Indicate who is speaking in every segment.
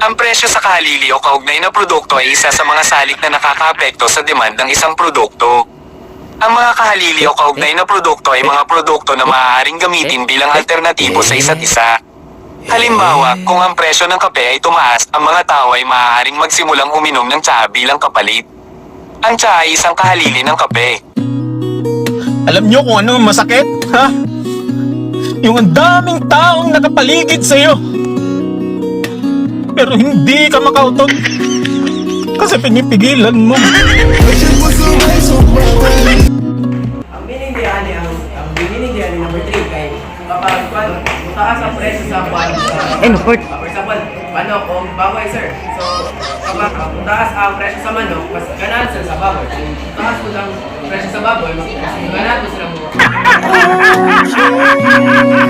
Speaker 1: Ang presyo sa kahalili o kaugnay na produkto ay isa sa mga salik na nakakaapekto sa demand ng isang produkto. Ang mga kahalili o kaugnay na produkto ay mga produkto na maaaring gamitin bilang alternatibo sa isa't isa. Halimbawa, kung ang presyo ng kape ay tumaas, ang mga tao ay maaaring magsimulang uminom ng tsaa bilang kapalit. Ang tsaa ay isang kahalili ng kape.
Speaker 2: Alam nyo kung ano masakit, ha? Yung ang daming taong nakapaligid sa'yo. Pero hindi ka makautot. Kasi pinipigilan mo.
Speaker 3: Ang binindihan ni ang ang binindihan ni number 3 kay kapag pan taas ang presyo sa pan sa
Speaker 4: Fort?
Speaker 3: for example, manok o baboy sir. So kapag kung taas ang presyo sa manok, mas ganahan sila sa baboy. Kung taas po ang presyo sa baboy, mas mas ganahan po sila mo.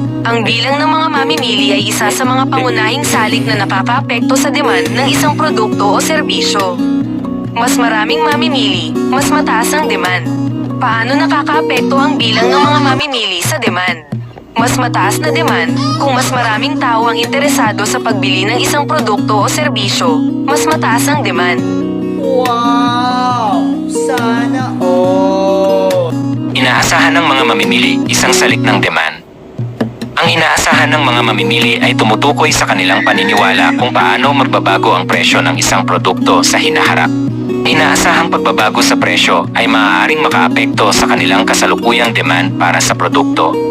Speaker 3: Ang
Speaker 5: bilang ng mga mamimili ay isa sa mga pangunahing salik na nakakaapekto sa demand ng isang produkto o serbisyo. Mas maraming mamimili, mas mataas ang demand. Paano nakakaapekto ang bilang ng mga mamimili sa demand? Mas mataas na demand kung mas maraming tao ang interesado sa pagbili ng isang produkto o serbisyo, mas mataas ang demand.
Speaker 4: Wow! Sana all!
Speaker 1: Inaasahan ng mga mamimili isang salik ng demand. Ang inaasahan ng mga mamimili ay tumutukoy sa kanilang paniniwala kung paano magbabago ang presyo ng isang produkto sa hinaharap. Inaasahang pagbabago sa presyo ay maaaring makaapekto sa kanilang kasalukuyang demand para sa produkto.